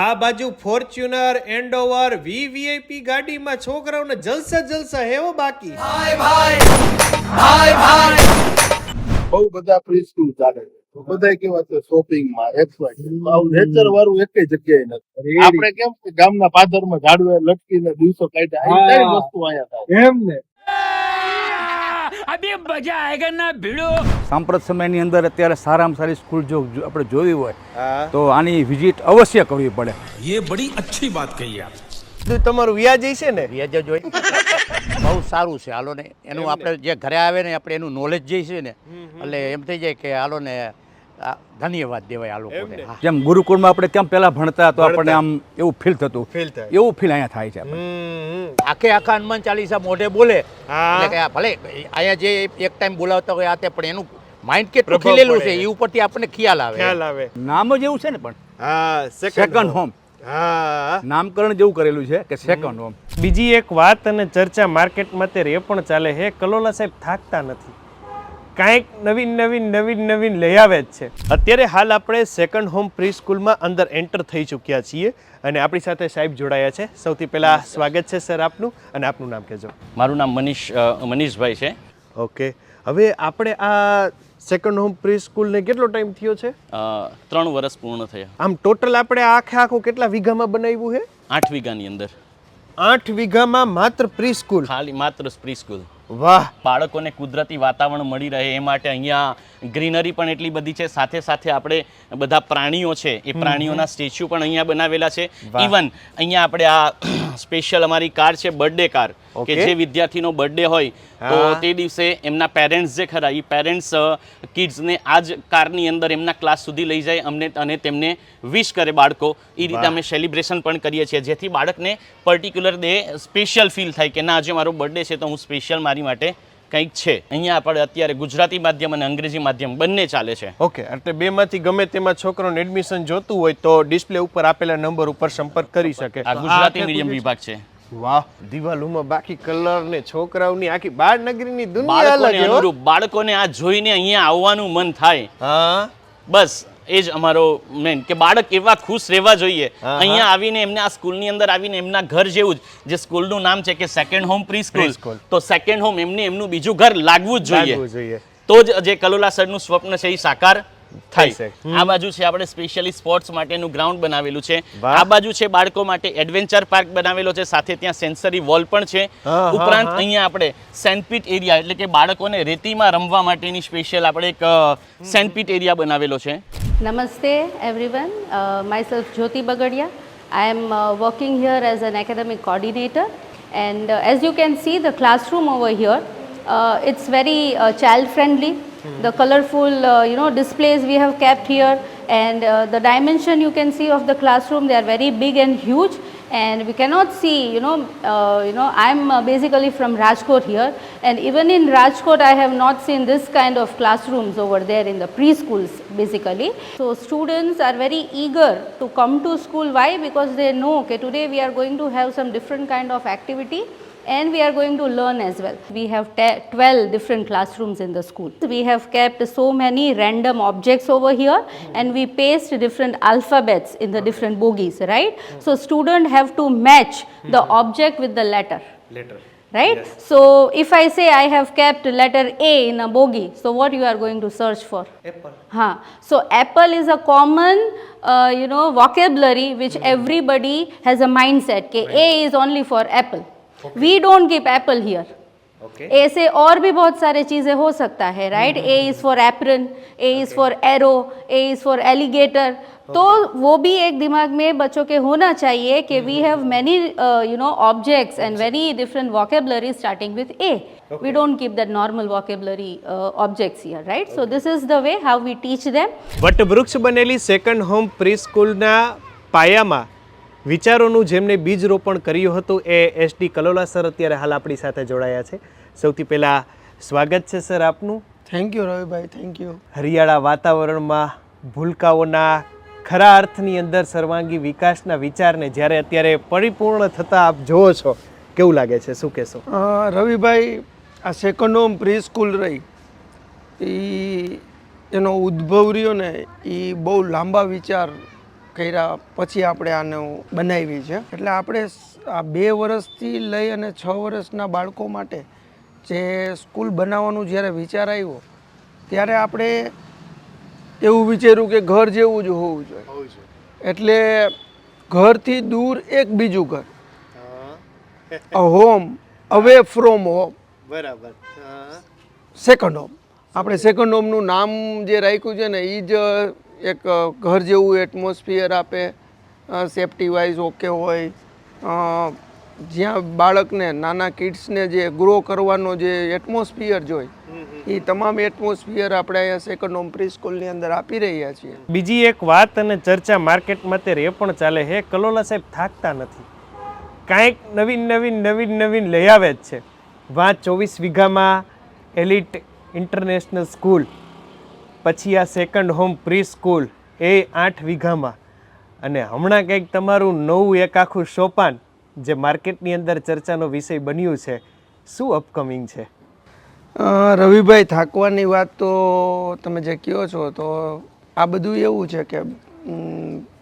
આ બાજુ Fortuner એન્ડોવર VVIP ગાડીમાં છોકરાઓને જલસા જલસા હેવો બાકી. બહુ બધા પ્રિસ્કૂલ ચાલે છે. બધા કેવા છે શોપિંગમાં એક્સવાય આવું નેચર વાળું એક જગ્યાએ નથી. આપણે કેમ કે ગામના પાદરમાં ઝાડવે લટકીને દિવસો કાઢ્યા આ વસ્તુ અહીંયા થાય. એમ ને. અભી મજા આયેગા ના ભીડો. સાંપ્રત સમયની અંદર અત્યારે સારામાં સારી સ્કૂલ જો આપણે જોવી હોય તો આની વિઝિટ અવશ્ય કરવી પડે. યે બડી અચ્છી વાત કહી આપ. જો તમારું વ્યાજ છે ને? વ્યાજ જોઈ બહુ સારું છે હાલો ને. એનું આપણે જે ઘરે આવે ને આપણે એનું નોલેજ જે છે ને એટલે એમ થઈ જાય કે હાલો ને ધન્યવાદ દેવાય આ લોકોને. જેમ ગુરુકુળમાં આપણે કેમ પહેલા ભણતા તો આપણને આમ એવું ફીલ થતું. ફીલ થાય. એવું ફીલ અહીંયા થાય છે આખે આખા હનુમાન ચાલીસા મોઢે બોલે. હા. એટલે આ ભલે અહીંયા જે એક ટાઈમ બોલાવતા હોય આ તે પણ એનું માઇન્ડ કેટલું ખીલેલું છે એ ઉપરથી આપણને ખ્યાલ આવે. ખ્યાલ આવે. નામ જ એવું છે ને પણ. સેકન્ડ હોમ નામકરણ જેવું કરેલું છે કે સેકન્ડ હોમ. બીજી એક વાત અને ચર્ચા માર્કેટમાં અત્યારે એ પણ ચાલે છે. કલોલા સાહેબ થાકતા નથી. કાંઈક નવીન નવીન નવીન નવીન લઈ આવે જ છે. અત્યારે હાલ આપણે સેકન્ડ હોમ પ્રી સ્કૂલમાં અંદર એન્ટર થઈ ચૂક્યા છીએ અને આપણી સાથે સાહેબ જોડાયા છે. સૌથી પહેલા સ્વાગત છે સર આપનું અને આપનું નામ કહેજો. મારું નામ મનીષ મનીષભાઈ છે. ઓકે. હવે આપણે આ સેકન્ડ હોમ પ્રી સ્કૂલને કેટલો ટાઈમ થયો છે? ત્રણ વર્ષ પૂર્ણ થયા. આમ ટોટલ આપણે આખે આખું કેટલા વીઘામાં બનાવ્યું છે? આઠ વીઘાની અંદર. આઠ વીઘામાં માત્ર પ્રી સ્કૂલ ખાલી માત્ર પ્રી સ્કૂલ વાહ. બાળકોને કુદરતી વાતાવરણ મળી રહે એ માટે અહીંયા ગ્રીનરી પણ એટલી બધી છે. સાથે સાથે આપણે બધા પ્રાણીઓ છે એ પ્રાણીઓના સ્ટેચ્યુ પણ અહીંયા બનાવેલા છે. ઇવન અહીંયા આપણે આ સ્પેશિયલ અમારી કાર છે બર્થડે કાર કે જે વિદ્યાર્થીનો બર્થડે હોય તો તે દિવસે એમના પેરેન્ટ્સ જે ખરા એ પેરેન્ટ્સ કિડ્સને આ જ કારની અંદર એમના ક્લાસ સુધી લઈ જાય અમને અને તેમને વિશ કરે બાળકો. એ રીતે અમે સેલિબ્રેશન પણ કરીએ છીએ. જેથી બાળકને પર્ટિક્યુલર ડે સ્પેશિયલ ફીલ થાય કે ના આજે મારો બર્થડે છે તો હું સ્પેશિયલ મારી માટે કંઈક છે. અહીંયા આપણે અત્યારે ગુજરાતી માધ્યમ અને અંગ્રેજી માધ્યમ બંને ચાલે છે. ઓકે એટલે બેમાંથી ગમે તેમાં છોકરોને એડમિશન જોતું હોય તો ડિસ્પ્લે ઉપર આપેલા નંબર ઉપર સંપર્ક કરી શકે. આ ગુજરાતી મીડિયમ વિભાગ છે. વાહ દિવાલોમાં બાકી કલર ને છોકરાઓની આખી બાળ નગરીની દુનિયા અલગ બાળકોને આ જોઈને અહીંયા આવવાનું મન થાય. હા? બસ એ જ અમારો મેન કે બાળક એવા ખુશ રહેવા જોઈએ. અહીંયા આવીને એમને આ સ્કૂલની અંદર આવીને એમના ઘર જેવું જ જે સ્કૂલનું નામ છે કે સેકન્ડ હોમ પ્રી સ્કૂલ તો સેકન્ડ હોમ એમને એમનું બીજું ઘર લાગવું જ જોઈએ. તો જ જે કલોલા સરનું સ્વપ્ન છે એ સાકાર થાય. આ બાજુ છે આપણે સ્પેશિયલી સ્પોર્ટ્સ માટેનું ગ્રાઉન્ડ બનાવેલું છે. આ બાજુ છે બાળકો માટે એડવેન્ચર પાર્ક બનાવેલો છે. સાથે ત્યાં સેન્સરી વોલ પણ છે. ઉપરાંત અહીંયા આપણે સેન્ડપીટ એરિયા એટલે કે બાળકોને રેતીમાં રમવા માટેની સ્પેશિયલ આપણે એક સેન્ડપીટ એરિયા બનાવેલો છે. Namaste everyone, uh, myself Jyoti Bagadia. I am uh, working here as an academic coordinator and uh, as you can see the classroom over here, uh, it's very uh, child friendly. The colorful uh, you know displays we have kept here and uh, the dimension you can see of the classroom they are very big and huge and we cannot see you know uh, you know i'm uh, basically from rajkot here. And even in rajkot i have not seen this kind of classrooms over there in the preschools basically. So students are very eager to come to school. Why? Because they know okay today we are going to have some different kind of activity and we are going to learn as well. We have 12 different classrooms in the school. We have kept so many random objects over here mm -hmm. and we paste different alphabets in the okay. different bogies, right? Mm -hmm. So student have to match mm -hmm. the object with the letter. Letter. Right? Yes. So, if I say I have kept letter A in a bogie, so what you are going to search for? Apple. Huh. So, apple is a common uh, you know vocabulary which mm -hmm. everybody has a mindset. Okay. right. A is only for apple. We don't keep apple here. Okay A से और भी बहुत सारे चीज़ें हो सकता है right A is for apron A is for arrow A is for alligator तो वो भी एक दिमाग में बच्चों के होना चाहिए कि we have many you know objects and very different vocabulary starting with A we don't keep that normal vocabulary uh, objects here right so this is the way how we teach them વટવૃક્ષ બનેલી second home pre સ્કૂલના પાયામાં વિચારોનું જેમને બીજ રોપણ કર્યું હતું એ SD Kalola sir અત્યારે હાલ આપણી સાથે જોડાયા છે. સૌથી પહેલાં સ્વાગત છે સર આપનું. થેન્ક યુ રવિભાઈ થેન્ક યુ હરિયાળા વાતાવરણમાં ભૂલકાઓના ખરા અર્થની અંદર સર્વાંગી વિકાસના વિચારને જ્યારે અત્યારે પરિપૂર્ણ થતાં આપ જુઓ છો કેવું લાગે છે? શું કહેશો? રવિભાઈ આ સેકન્ડ હોમ પ્રી સ્કૂલ રહી. એ એનો ઉદ્ભવ રહ્યો ને એ બહુ લાંબા વિચાર કર્યા પછી આપણે આને બનાવી છે. એટલે આપણે આ બે વર્ષથી લઈ અને છ વર્ષના બાળકો માટે જે સ્કૂલ બનાવવાનું જ્યારે વિચાર આવ્યો ત્યારે આપણે એવું વિચાર્યું કે ઘર જેવું જ હોવું જોઈએ. એટલે ઘરથી દૂર એક બીજું ઘર. A home away from home બરાબર. સેકન્ડ હોમ આપણે સેકન્ડ હોમનું નામ જે રાખ્યું છે ને એ જ એક ઘર જેવું એટમોસ્ફિયર આપે સેફટી વાઇઝ ઓકે હોય. જ્યાં બાળકને નાના કિડ્સને જે ગ્રો કરવાનો જે એટમોસ્ફિયર જોઈ એ તમામ એટમોસ્ફિયર આપણે અહીંયા સેકન્ડ હોમ પ્રી સ્કૂલની અંદર આપી રહ્યા છીએ. બીજી એક વાત અને ચર્ચા માર્કેટમાં અત્યારે એ પણ ચાલે છે કલોલા સાહેબ થાકતા નથી. કાંઈક નવીન નવીન નવીન નવીન લઈ આવે જ છે. વાં ચોવીસ વીઘામાં એલિટ ઇન્ટરનેશનલ સ્કૂલ પછી આ સેકન્ડ હોમ પ્રી સ્કૂલ એ આઠ વીઘામાં. અને હમણાં કંઈક તમારું નવું એક આખું સોપાન જે માર્કેટની અંદર ચર્ચાનો વિષય બન્યું છે, શું અપકમિંગ છે? રવિભાઈ થાકવાની વાત તો તમે જે કહો છો તો આ બધું એવું છે કે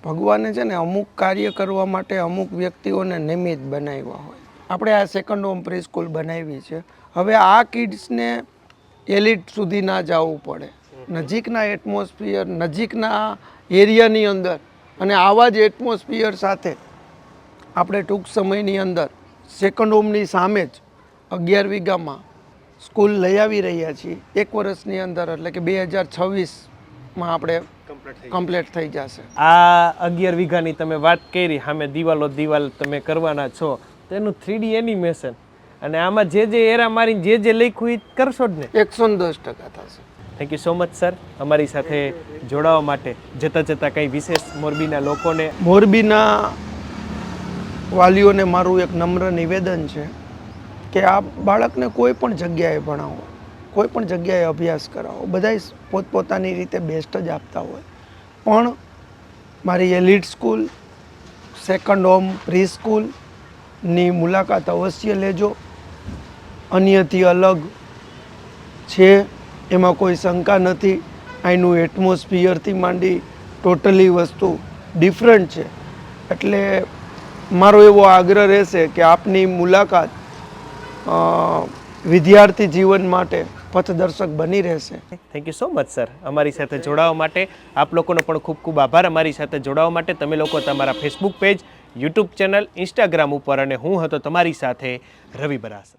ભગવાને છે ને અમુક કાર્ય કરવા માટે અમુક વ્યક્તિઓને નિમિત્ત બનાવ્યા હોય. આપણે આ સેકન્ડ હોમ પ્રી સ્કૂલ બનાવી છે. હવે આ કિડ્સને એલિટ સુધી ના જવું પડે. નજીકના એટમોસ્ફિયર નજીકના એરિયાની અંદર અને આવા જ એટમોસ્ફિયર સાથે આપણે ટૂંક સમયની અંદર સેકન્ડ હોમની સામે જ અગિયાર વીઘામાં સ્કૂલ લઈ આવી રહ્યા છીએ. એક વર્ષની અંદર એટલે કે બે હજાર છવ્વીસમાં આપણે કમ્પ્લીટ થઈ જશે. આ અગિયાર વીઘાની તમે વાત કરી સામે દિવાલો દિવાલ તમે કરવાના છો તેનું થ્રીડી એનિમેશન અને આમાં જે જે એરા મારીને જે જે લખ્યું એ કરશો જ ને? એકસો ને દસ ટકા થશે. Thank you so much sir અમારી સાથે જોડાવા માટે જતાં જતાં કંઈ વિશેષ મોરબીના લોકોને મોરબીના વાલીઓને મારું એક નમ્ર નિવેદન છે કે આ બાળકને કોઈ પણ જગ્યાએ ભણાવો, કોઈ પણ જગ્યાએ અભ્યાસ કરાવો બધા પોતપોતાની રીતે બેસ્ટ જ આપતા હોય. પણ મારી elite school second home pre સ્કૂલની મુલાકાત અવશ્ય લેજો. અન્યથી અલગ છે એમાં કોઈ શંકા નથી. અહીંનું એટમોસ્ફિયરથી માંડી ટોટલી વસ્તુ ડિફરન્ટ છે. એટલે મારો એવો આગ્રહ રહેશે કે આપની મુલાકાત વિદ્યાર્થી જીવન માટે પથદર્શક બની રહેશે. Thank you so much sir અમારી સાથે જોડાવા માટે આપ લોકોનો પણ ખૂબ ખૂબ આભાર. અમારી સાથે જોડાવા માટે તમે લોકો તમારા Facebook page YouTube channel Instagram ઉપર અને હું હતો તમારી સાથે રવિ બરાસરા